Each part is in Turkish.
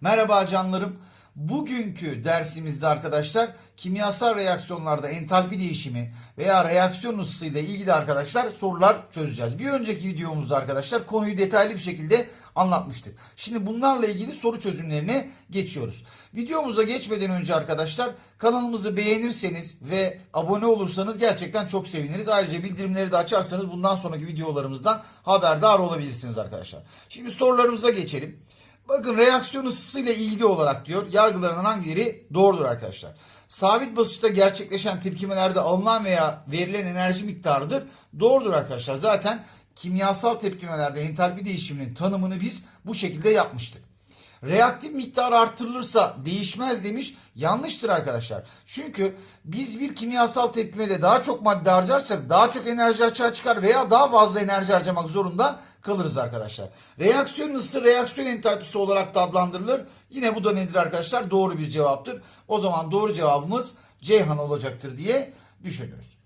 Merhaba canlarım. Bugünkü dersimizde arkadaşlar kimyasal reaksiyonlarda entalpi değişimi veya reaksiyon ısısıyla ilgili arkadaşlar sorular çözeceğiz. Bir önceki videomuzda arkadaşlar konuyu detaylı bir şekilde anlatmıştık. Şimdi bunlarla ilgili soru çözümlerine geçiyoruz. Videomuza geçmeden önce arkadaşlar kanalımızı beğenirseniz ve abone olursanız gerçekten çok seviniriz. Ayrıca bildirimleri de açarsanız bundan sonraki videolarımızdan haberdar olabilirsiniz arkadaşlar. Şimdi sorularımıza geçelim. Bakın reaksiyon ısısıyla ilgili olarak diyor yargılarının hangileri doğrudur arkadaşlar. Sabit basınçta gerçekleşen tepkimelerde alınan veya verilen enerji miktarıdır. Doğrudur arkadaşlar. Zaten kimyasal tepkimelerde entalpi değişiminin tanımını biz bu şekilde yapmıştık. Reaktif miktar artırılırsa değişmez demiş. Yanlıştır arkadaşlar. Çünkü biz bir kimyasal tepkimede daha çok madde harcarsak daha çok enerji açığa çıkar veya daha fazla enerji harcamak zorunda kalırız arkadaşlar. Reaksiyon ısısı reaksiyon entalpisi olarak da adlandırılır. Yine bu da nedir arkadaşlar? Doğru bir cevaptır. O zaman doğru cevabımız Ceyhan olacaktır diye düşünürüz.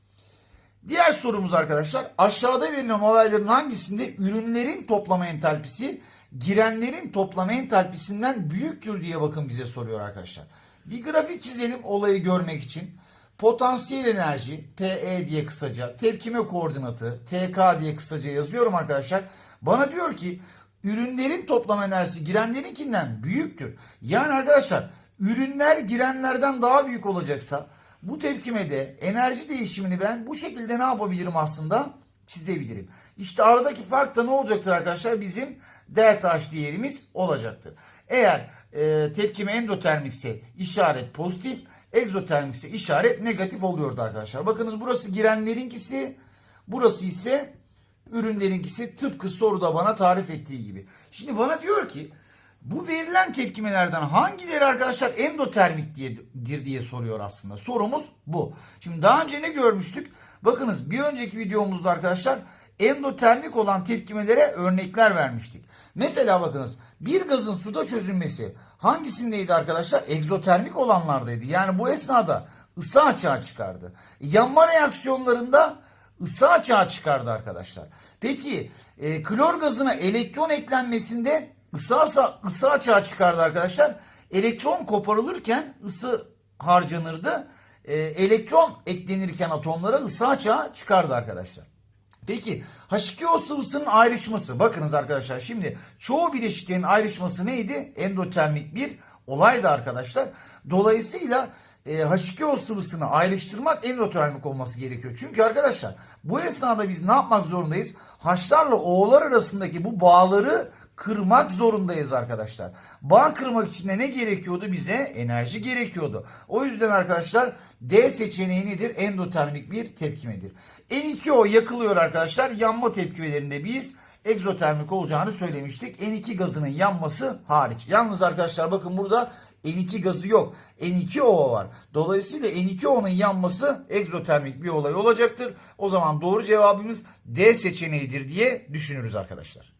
Diğer sorumuz arkadaşlar aşağıda verilen olayların hangisinde ürünlerin toplama entalpisi girenlerin toplama entalpisinden büyüktür diye bakın bize soruyor arkadaşlar. Bir grafik çizelim olayı görmek için. Potansiyel enerji PE diye kısaca, tepkime koordinatı TK diye kısaca yazıyorum arkadaşlar. Bana diyor ki ürünlerin toplam enerjisi girenlerinkinden büyüktür. Yani arkadaşlar ürünler girenlerden daha büyük olacaksa bu tepkimede enerji değişimini ben bu şekilde ne yapabilirim aslında? Çizebilirim. İşte aradaki fark da ne olacaktır arkadaşlar? Bizim delta H değerimiz olacaktır. Eğer e, tepkime endotermikse işaret pozitif, egzotermikse işaret negatif oluyordu arkadaşlar. Bakınız burası girenlerinkisi, burası ise ürünlerinkisi tıpkı soruda bana tarif ettiği gibi. Şimdi bana diyor ki bu verilen tepkimelerden hangileri arkadaşlar endotermik diyedir diye soruyor aslında. Sorumuz bu. Şimdi daha önce ne görmüştük? Bakınız bir önceki videomuzda arkadaşlar endotermik olan tepkimelere örnekler vermiştik. Mesela bakınız bir gazın suda çözülmesi hangisindeydi arkadaşlar? Egzotermik olanlardaydı. Yani bu esnada ısı açığa çıkardı. Yanma reaksiyonlarında ısı açığa çıkardı arkadaşlar. Peki e, klor gazına elektron eklenmesinde ısı, ısı, açığa çıkardı arkadaşlar. Elektron koparılırken ısı harcanırdı. E, elektron eklenirken atomlara ısı açığa çıkardı arkadaşlar. Peki H2O sıvısının ayrışması. Bakınız arkadaşlar şimdi çoğu bileşiklerin ayrışması neydi? Endotermik bir olaydı arkadaşlar. Dolayısıyla e, H2O sıvısını ayrıştırmak endotermik olması gerekiyor. Çünkü arkadaşlar bu esnada biz ne yapmak zorundayız? H'larla O'lar arasındaki bu bağları kırmak zorundayız arkadaşlar. Bağ kırmak için de ne gerekiyordu? Bize enerji gerekiyordu. O yüzden arkadaşlar D seçeneği nedir? Endotermik bir tepkimedir. N2O yakılıyor arkadaşlar. Yanma tepkimelerinde biz egzotermik olacağını söylemiştik. N2 gazının yanması hariç. Yalnız arkadaşlar bakın burada N2 gazı yok. N2O var. Dolayısıyla N2O'nun yanması egzotermik bir olay olacaktır. O zaman doğru cevabımız D seçeneğidir diye düşünürüz arkadaşlar.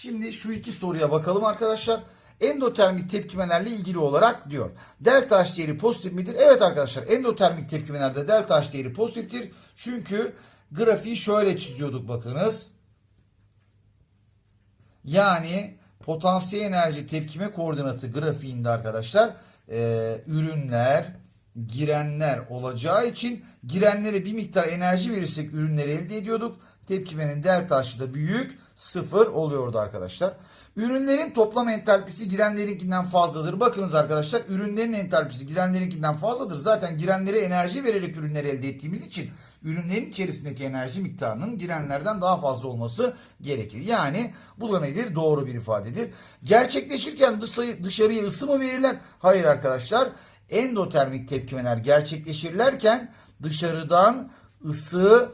Şimdi şu iki soruya bakalım arkadaşlar. Endotermik tepkimelerle ilgili olarak diyor. Delta H değeri pozitif midir? Evet arkadaşlar endotermik tepkimelerde delta H değeri pozitiftir. Çünkü grafiği şöyle çiziyorduk bakınız. Yani potansiyel enerji tepkime koordinatı grafiğinde arkadaşlar e, ürünler, girenler olacağı için girenlere bir miktar enerji verirsek ürünleri elde ediyorduk. Tepkimenin delta H'ı da büyük sıfır oluyordu arkadaşlar. Ürünlerin toplam entalpisi girenlerinkinden fazladır. Bakınız arkadaşlar ürünlerin entalpisi girenlerinkinden fazladır. Zaten girenlere enerji vererek ürünleri elde ettiğimiz için ürünlerin içerisindeki enerji miktarının girenlerden daha fazla olması gerekir. Yani bu da nedir? Doğru bir ifadedir. Gerçekleşirken dışarıya ısı mı verirler? Hayır arkadaşlar. Endotermik tepkimeler gerçekleşirlerken dışarıdan ısı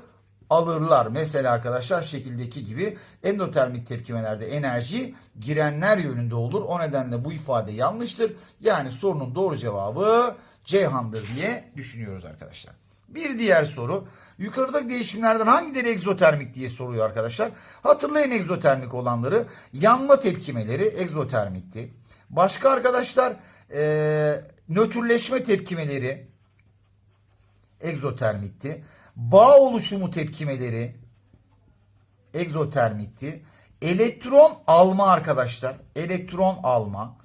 alırlar. Mesela arkadaşlar şekildeki gibi endotermik tepkimelerde enerji girenler yönünde olur. O nedenle bu ifade yanlıştır. Yani sorunun doğru cevabı Ceyhan'dır diye düşünüyoruz arkadaşlar. Bir diğer soru. Yukarıdaki değişimlerden hangileri egzotermik diye soruyor arkadaşlar. Hatırlayın egzotermik olanları. Yanma tepkimeleri egzotermikti. Başka arkadaşlar e, nötrleşme tepkimeleri egzotermikti. Bağ oluşumu tepkimeleri egzotermikti. elektron alma arkadaşlar. Elektron alma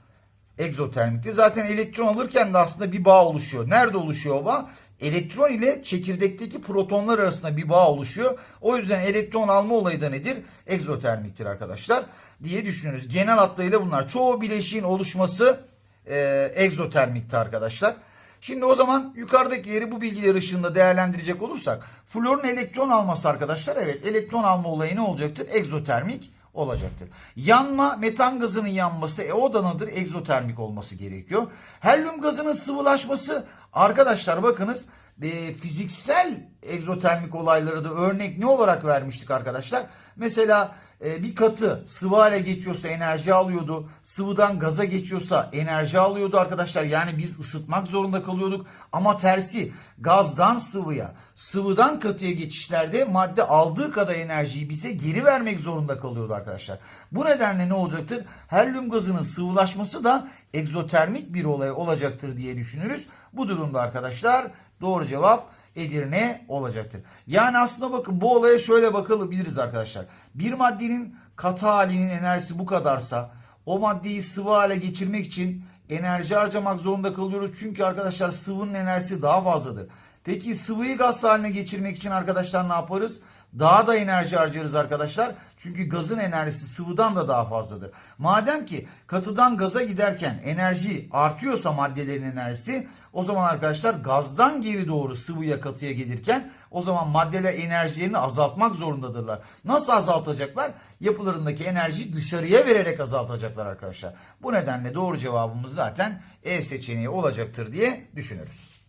egzotermikti. Zaten elektron alırken de aslında bir bağ oluşuyor. Nerede oluşuyor o bağ? Elektron ile çekirdekteki protonlar arasında bir bağ oluşuyor. O yüzden elektron alma olayı da nedir? Egzotermiktir arkadaşlar diye düşünürüz. Genel hatlarıyla bunlar. Çoğu bileşiğin oluşması e, egzotermikti arkadaşlar. Şimdi o zaman yukarıdaki yeri bu bilgiler ışığında değerlendirecek olursak florun elektron alması arkadaşlar evet elektron alma olayı ne olacaktır? Egzotermik olacaktır. Yanma metan gazının yanması e o da nedir? Egzotermik olması gerekiyor. Helyum gazının sıvılaşması arkadaşlar bakınız e, fiziksel egzotermik olayları da örnek ne olarak vermiştik arkadaşlar? Mesela e, bir katı sıvı hale geçiyorsa enerji alıyordu. Sıvıdan gaza geçiyorsa enerji alıyordu arkadaşlar. Yani biz ısıtmak zorunda kalıyorduk. Ama tersi gazdan sıvıya, sıvıdan katıya geçişlerde madde aldığı kadar enerjiyi bize geri vermek zorunda kalıyordu arkadaşlar. Bu nedenle ne olacaktır? Helyum gazının sıvılaşması da egzotermik bir olay olacaktır diye düşünürüz. Bu durumda arkadaşlar doğru cevap Edirne olacaktır. Yani aslında bakın bu olaya şöyle bakabiliriz arkadaşlar. Bir maddenin katı halinin enerjisi bu kadarsa o maddeyi sıvı hale geçirmek için enerji harcamak zorunda kalıyoruz. Çünkü arkadaşlar sıvının enerjisi daha fazladır. Peki sıvıyı gaz haline geçirmek için arkadaşlar ne yaparız? Daha da enerji harcarız arkadaşlar. Çünkü gazın enerjisi sıvıdan da daha fazladır. Madem ki katıdan gaza giderken enerji artıyorsa maddelerin enerjisi o zaman arkadaşlar gazdan geri doğru sıvıya katıya gelirken o zaman maddeler enerjilerini azaltmak zorundadırlar. Nasıl azaltacaklar? Yapılarındaki enerjiyi dışarıya vererek azaltacaklar arkadaşlar. Bu nedenle doğru cevabımız zaten E seçeneği olacaktır diye düşünürüz.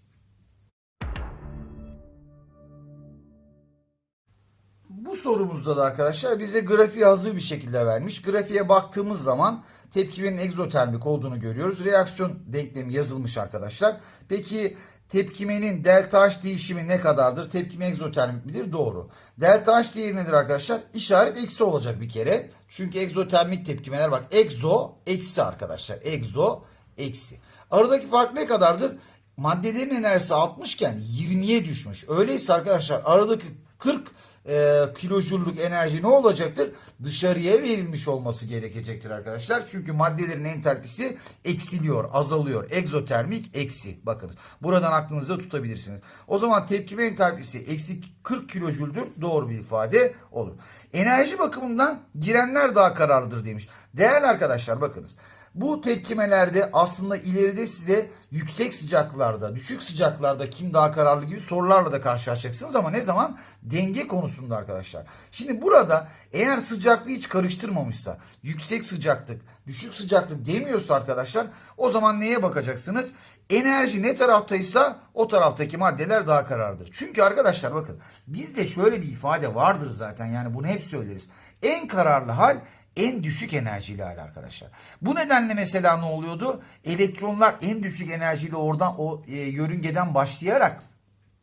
Bu sorumuzda da arkadaşlar bize grafiği hazır bir şekilde vermiş. Grafiğe baktığımız zaman tepkimenin egzotermik olduğunu görüyoruz. Reaksiyon denklemi yazılmış arkadaşlar. Peki tepkimenin delta H değişimi ne kadardır? Tepkime egzotermik midir? Doğru. Delta H değeri nedir arkadaşlar? İşaret eksi olacak bir kere. Çünkü egzotermik tepkimeler bak egzo eksi arkadaşlar. Egzo eksi. Aradaki fark ne kadardır? Maddelerin enerjisi 60 iken 20'ye düşmüş. Öyleyse arkadaşlar aradaki 40 e, kilojoul'luk enerji ne olacaktır? Dışarıya verilmiş olması gerekecektir arkadaşlar. Çünkü maddelerin entalpisi eksiliyor, azalıyor. Egzotermik eksi. Bakın buradan aklınızda tutabilirsiniz. O zaman tepkime entalpisi eksi 40 kilojoule'dur. Doğru bir ifade olur. Enerji bakımından girenler daha kararlıdır demiş. Değerli arkadaşlar bakınız. Bu tepkimelerde aslında ileride size yüksek sıcaklarda, düşük sıcaklarda kim daha kararlı gibi sorularla da karşılaşacaksınız ama ne zaman? Denge konusunda arkadaşlar. Şimdi burada eğer sıcaklığı hiç karıştırmamışsa, yüksek sıcaklık, düşük sıcaklık demiyorsa arkadaşlar o zaman neye bakacaksınız? Enerji ne taraftaysa o taraftaki maddeler daha kararlıdır. Çünkü arkadaşlar bakın bizde şöyle bir ifade vardır zaten yani bunu hep söyleriz. En kararlı hal en düşük enerjiyle hal arkadaşlar. Bu nedenle mesela ne oluyordu? Elektronlar en düşük enerjiyle oradan o e, yörüngeden başlayarak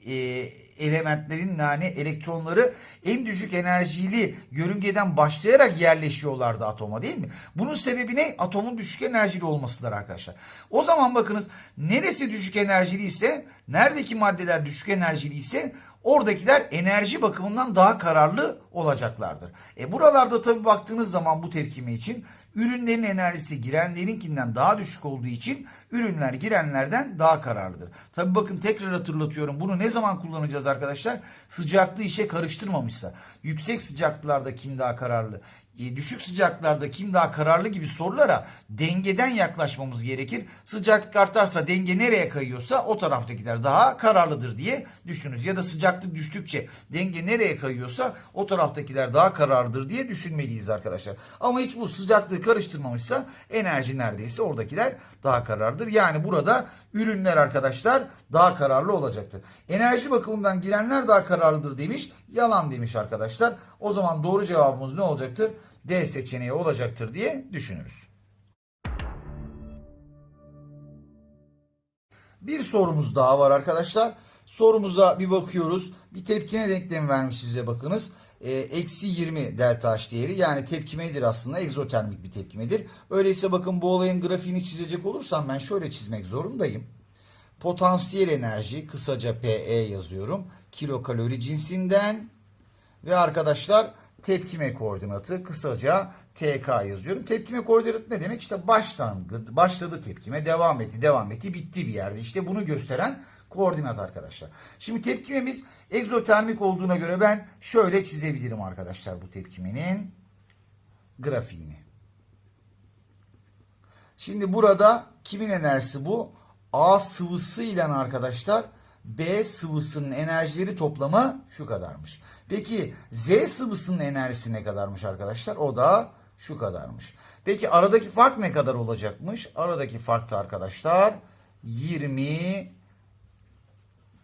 e, elementlerin yani elektronları en düşük enerjili yörüngeden başlayarak yerleşiyorlardı atoma değil mi? Bunun sebebi ne? Atomun düşük enerjili olmasıdır arkadaşlar. O zaman bakınız neresi düşük enerjili ise neredeki maddeler düşük enerjili ise oradakiler enerji bakımından daha kararlı olacaklardır. E buralarda tabi baktığınız zaman bu tepkime için ürünlerin enerjisi girenlerinkinden daha düşük olduğu için ürünler girenlerden daha kararlıdır. Tabi bakın tekrar hatırlatıyorum bunu ne zaman kullanacağız arkadaşlar? Sıcaklığı işe karıştırmamışsa. Yüksek sıcaklıklarda kim daha kararlı? E, düşük sıcaklarda kim daha kararlı gibi sorulara dengeden yaklaşmamız gerekir. Sıcaklık artarsa denge nereye kayıyorsa o taraftakiler daha kararlıdır diye düşünürüz. Ya da sıcaklık düştükçe denge nereye kayıyorsa o taraftakiler daha kararlıdır diye düşünmeliyiz arkadaşlar. Ama hiç bu sıcaklığı karıştırmamışsa enerji neredeyse oradakiler daha kararlıdır. Yani burada ürünler arkadaşlar daha kararlı olacaktır. Enerji bakımından girenler daha kararlıdır demiş. Yalan demiş arkadaşlar. O zaman doğru cevabımız ne olacaktır? D seçeneği olacaktır diye düşünürüz. Bir sorumuz daha var arkadaşlar. Sorumuza bir bakıyoruz. Bir tepkime denklemi vermiş size bakınız. E, Eksi 20 delta H değeri yani tepkimedir aslında egzotermik bir tepkimedir. Öyleyse bakın bu olayın grafiğini çizecek olursam ben şöyle çizmek zorundayım. Potansiyel enerji kısaca PE yazıyorum. Kilokalori cinsinden ve arkadaşlar tepkime koordinatı kısaca TK yazıyorum. Tepkime koordinatı ne demek? İşte başlangıç, başladı tepkime, devam etti, devam etti, bitti bir yerde. İşte bunu gösteren koordinat arkadaşlar. Şimdi tepkimemiz egzotermik olduğuna göre ben şöyle çizebilirim arkadaşlar bu tepkimenin grafiğini. Şimdi burada kimin enerjisi bu? A sıvısı ile arkadaşlar B sıvısının enerjileri toplamı şu kadarmış. Peki Z sıvısının enerjisi ne kadarmış arkadaşlar? O da şu kadarmış. Peki aradaki fark ne kadar olacakmış? Aradaki fark da arkadaşlar 20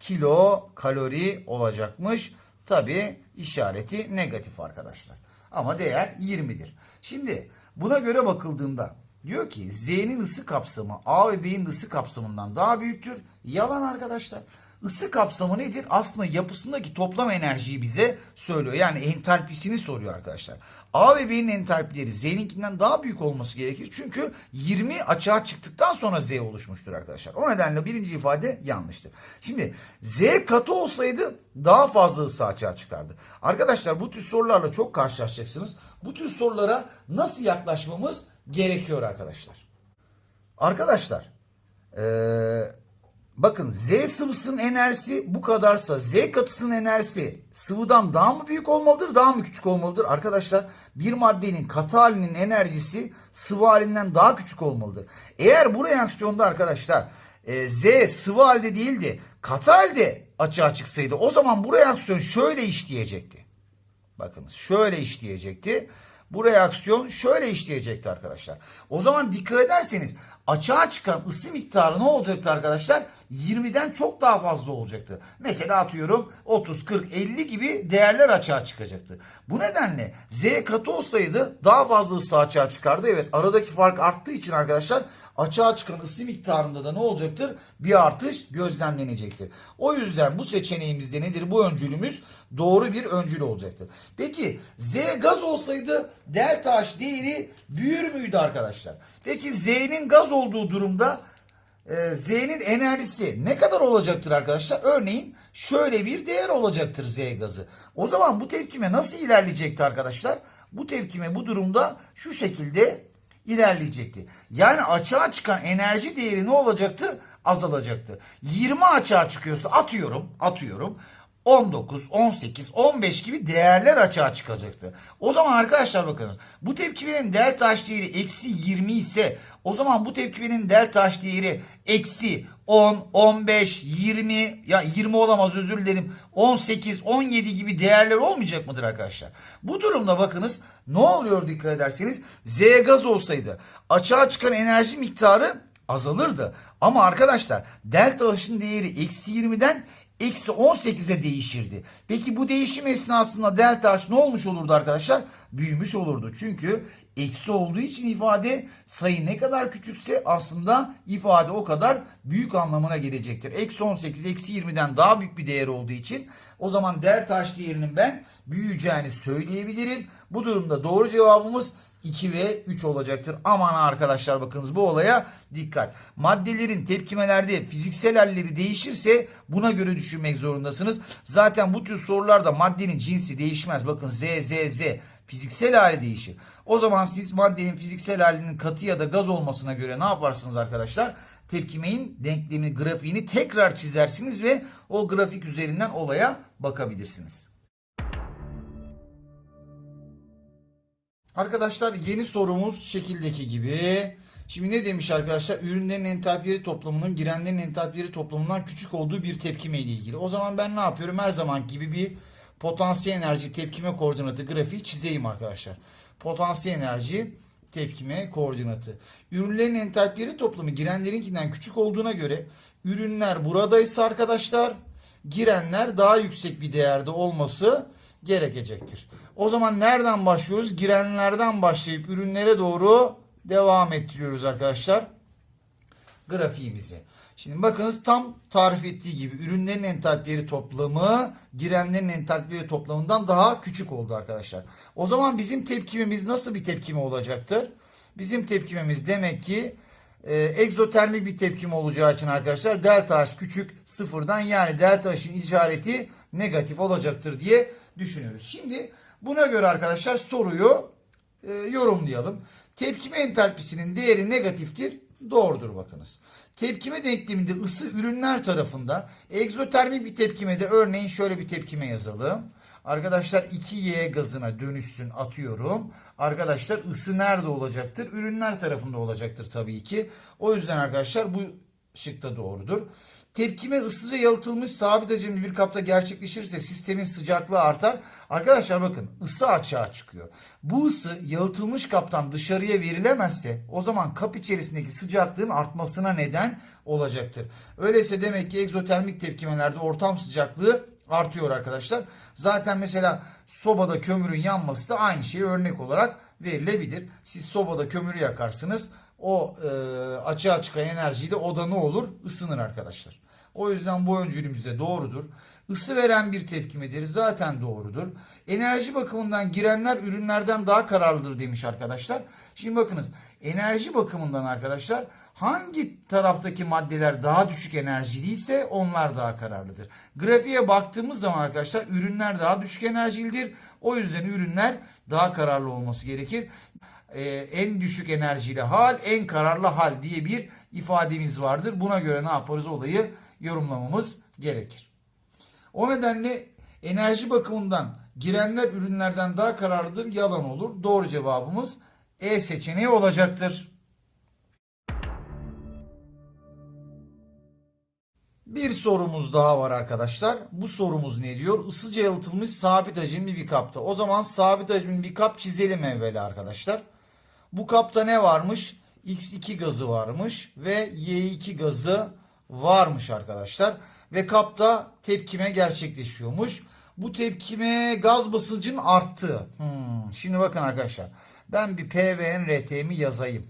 kilo kalori olacakmış. Tabi işareti negatif arkadaşlar. Ama değer 20'dir. Şimdi buna göre bakıldığında diyor ki Z'nin ısı kapsamı A ve B'nin ısı kapsamından daha büyüktür. Yalan arkadaşlar. Isı kapsamı nedir? Aslında yapısındaki toplam enerjiyi bize söylüyor. Yani entalpisini soruyor arkadaşlar. A ve B'nin entalpileri Z'ninkinden daha büyük olması gerekir. Çünkü 20 açığa çıktıktan sonra Z oluşmuştur arkadaşlar. O nedenle birinci ifade yanlıştır. Şimdi Z katı olsaydı daha fazla ısı açığa çıkardı. Arkadaşlar bu tür sorularla çok karşılaşacaksınız. Bu tür sorulara nasıl yaklaşmamız gerekiyor arkadaşlar. Arkadaşlar eee Bakın Z sıvısının enerjisi bu kadarsa Z katısının enerjisi sıvıdan daha mı büyük olmalıdır daha mı küçük olmalıdır? Arkadaşlar bir maddenin katı halinin enerjisi sıvı halinden daha küçük olmalıdır. Eğer bu reaksiyonda arkadaşlar e, Z sıvı halde değildi katı halde açığa çıksaydı o zaman bu reaksiyon şöyle işleyecekti. Bakınız şöyle işleyecekti. Bu reaksiyon şöyle işleyecekti arkadaşlar. O zaman dikkat ederseniz açığa çıkan ısı miktarı ne olacaktı arkadaşlar? 20'den çok daha fazla olacaktı. Mesela atıyorum 30, 40, 50 gibi değerler açığa çıkacaktı. Bu nedenle Z katı olsaydı daha fazla ısı açığa çıkardı. Evet aradaki fark arttığı için arkadaşlar açığa çıkan ısı miktarında da ne olacaktır? Bir artış gözlemlenecektir. O yüzden bu seçeneğimizde nedir? Bu öncülümüz doğru bir öncül olacaktır. Peki Z gaz olsaydı delta H değeri büyür müydü arkadaşlar? Peki Z'nin gaz olduğu durumda e, Z'nin enerjisi ne kadar olacaktır arkadaşlar? Örneğin şöyle bir değer olacaktır Z gazı. O zaman bu tepkime nasıl ilerleyecekti arkadaşlar? Bu tepkime bu durumda şu şekilde ilerleyecekti. Yani açığa çıkan enerji değeri ne olacaktı? Azalacaktı. 20 açığa çıkıyorsa atıyorum, atıyorum. 19, 18, 15 gibi değerler açığa çıkacaktı. O zaman arkadaşlar bakınız bu tepkimenin delta H değeri eksi 20 ise o zaman bu tepkimenin delta H değeri eksi 10, 15, 20 ya 20 olamaz özür dilerim 18, 17 gibi değerler olmayacak mıdır arkadaşlar? Bu durumda bakınız ne oluyor dikkat ederseniz Z gaz olsaydı açığa çıkan enerji miktarı azalırdı. Ama arkadaşlar delta H'ın değeri eksi 20'den eksi 18'e değişirdi. Peki bu değişim esnasında delta H ne olmuş olurdu arkadaşlar? Büyümüş olurdu. Çünkü eksi olduğu için ifade sayı ne kadar küçükse aslında ifade o kadar büyük anlamına gelecektir. Eksi 18 eksi 20'den daha büyük bir değer olduğu için o zaman delta H değerinin ben büyüyeceğini söyleyebilirim. Bu durumda doğru cevabımız 2 ve 3 olacaktır. Aman arkadaşlar bakınız bu olaya dikkat. Maddelerin tepkimelerde fiziksel halleri değişirse buna göre düşünmek zorundasınız. Zaten bu tür sorularda maddenin cinsi değişmez. Bakın Z, Z, Z fiziksel hali değişir. O zaman siz maddenin fiziksel halinin katı ya da gaz olmasına göre ne yaparsınız arkadaşlar? Tepkimeyin denklemini, grafiğini tekrar çizersiniz ve o grafik üzerinden olaya bakabilirsiniz. Arkadaşlar yeni sorumuz şekildeki gibi. Şimdi ne demiş arkadaşlar? Ürünlerin entalpileri toplamının girenlerin entalpileri toplamından küçük olduğu bir tepkime ile ilgili. O zaman ben ne yapıyorum? Her zaman gibi bir potansiyel enerji tepkime koordinatı grafiği çizeyim arkadaşlar. Potansiyel enerji tepkime koordinatı. Ürünlerin entalpileri toplamı girenlerinkinden küçük olduğuna göre ürünler buradaysa arkadaşlar girenler daha yüksek bir değerde olması gerekecektir. O zaman nereden başlıyoruz? Girenlerden başlayıp ürünlere doğru devam ettiriyoruz arkadaşlar. Grafiğimizi. Şimdi bakınız tam tarif ettiği gibi ürünlerin entalpileri toplamı girenlerin entalpileri toplamından daha küçük oldu arkadaşlar. O zaman bizim tepkimemiz nasıl bir tepkime olacaktır? Bizim tepkimemiz demek ki e, egzotermik bir tepkime olacağı için arkadaşlar delta H küçük sıfırdan yani delta H'in işareti negatif olacaktır diye düşünüyoruz. Şimdi buna göre arkadaşlar soruyu e, yorumlayalım. Tepkime entalpisinin değeri negatiftir. Doğrudur bakınız. Tepkime denkleminde ısı ürünler tarafında egzotermik bir tepkimede örneğin şöyle bir tepkime yazalım. Arkadaşlar 2Y gazına dönüşsün atıyorum. Arkadaşlar ısı nerede olacaktır? Ürünler tarafında olacaktır tabii ki. O yüzden arkadaşlar bu şıkta doğrudur. Tepkime ısıca yalıtılmış sabit hacimli bir kapta gerçekleşirse sistemin sıcaklığı artar. Arkadaşlar bakın ısı açığa çıkıyor. Bu ısı yalıtılmış kaptan dışarıya verilemezse o zaman kap içerisindeki sıcaklığın artmasına neden olacaktır. Öyleyse demek ki egzotermik tepkimelerde ortam sıcaklığı artıyor arkadaşlar. Zaten mesela sobada kömürün yanması da aynı şeye örnek olarak verilebilir. Siz sobada kömürü yakarsınız. O e, açığa çıkan enerjiyle oda ne olur? Isınır arkadaşlar. O yüzden bu öncülümüz de doğrudur. Isı veren bir tepkimedir. Zaten doğrudur. Enerji bakımından girenler ürünlerden daha kararlıdır demiş arkadaşlar. Şimdi bakınız enerji bakımından arkadaşlar hangi taraftaki maddeler daha düşük enerjiliyse onlar daha kararlıdır. Grafiğe baktığımız zaman arkadaşlar ürünler daha düşük enerjilidir. O yüzden ürünler daha kararlı olması gerekir. Ee, en düşük enerjiyle hal, en kararlı hal diye bir ifademiz vardır. Buna göre ne yaparız olayı yorumlamamız gerekir. O nedenle enerji bakımından girenler ürünlerden daha kararlıdır yalan olur. Doğru cevabımız E seçeneği olacaktır. Bir sorumuz daha var arkadaşlar. Bu sorumuz ne diyor? Isıca yalıtılmış sabit hacimli bir kapta. O zaman sabit hacimli bir kap çizelim evvela arkadaşlar. Bu kapta ne varmış? X2 gazı varmış ve Y2 gazı varmış arkadaşlar. Ve kapta tepkime gerçekleşiyormuş. Bu tepkime gaz basıncının arttığı. Hmm, Şimdi bakın arkadaşlar. Ben bir PVN RT'mi yazayım.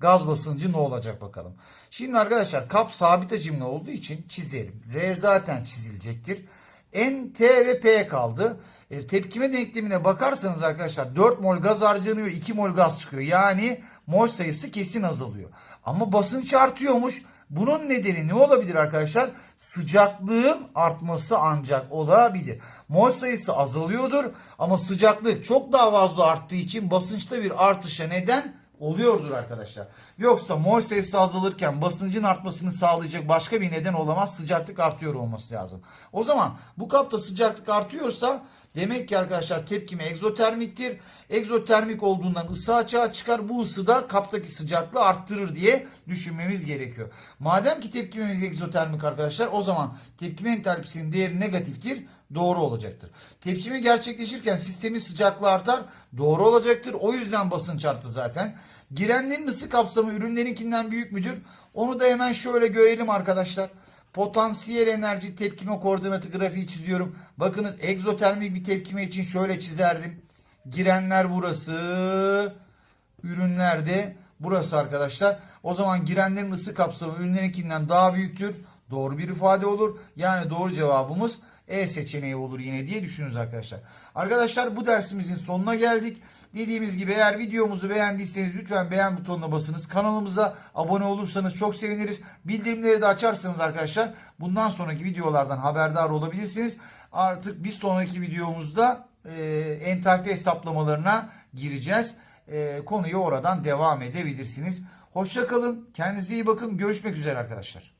Gaz basıncı ne olacak bakalım. Şimdi arkadaşlar kap sabit hacimli olduğu için çizerim. R zaten çizilecektir. N, T ve P kaldı. E, tepkime denklemine bakarsanız arkadaşlar 4 mol gaz harcanıyor 2 mol gaz çıkıyor. Yani mol sayısı kesin azalıyor. Ama basınç artıyormuş. Bunun nedeni ne olabilir arkadaşlar? Sıcaklığın artması ancak olabilir. Mol sayısı azalıyordur ama sıcaklık çok daha fazla arttığı için basınçta bir artışa neden oluyordur arkadaşlar. Yoksa mol sayısı azalırken basıncın artmasını sağlayacak başka bir neden olamaz. Sıcaklık artıyor olması lazım. O zaman bu kapta sıcaklık artıyorsa demek ki arkadaşlar tepkime egzotermiktir. Egzotermik olduğundan ısı açığa çıkar. Bu ısı da kaptaki sıcaklığı arttırır diye düşünmemiz gerekiyor. Madem ki tepkimemiz egzotermik arkadaşlar o zaman tepkime entalpisinin değeri negatiftir doğru olacaktır. Tepkime gerçekleşirken sistemin sıcaklığı artar doğru olacaktır. O yüzden basınç arttı zaten. Girenlerin ısı kapsamı ürünlerinkinden büyük müdür? Onu da hemen şöyle görelim arkadaşlar. Potansiyel enerji tepkime koordinatı grafiği çiziyorum. Bakınız egzotermik bir tepkime için şöyle çizerdim. Girenler burası. Ürünler de burası arkadaşlar. O zaman girenlerin ısı kapsamı ürünlerinkinden daha büyüktür. Doğru bir ifade olur. Yani doğru cevabımız E seçeneği olur yine diye düşünürüz arkadaşlar. Arkadaşlar bu dersimizin sonuna geldik. Dediğimiz gibi eğer videomuzu beğendiyseniz lütfen beğen butonuna basınız. Kanalımıza abone olursanız çok seviniriz. Bildirimleri de açarsanız arkadaşlar bundan sonraki videolardan haberdar olabilirsiniz. Artık bir sonraki videomuzda e, entalpi hesaplamalarına gireceğiz. E, konuyu oradan devam edebilirsiniz. Hoşçakalın. Kendinize iyi bakın. Görüşmek üzere arkadaşlar.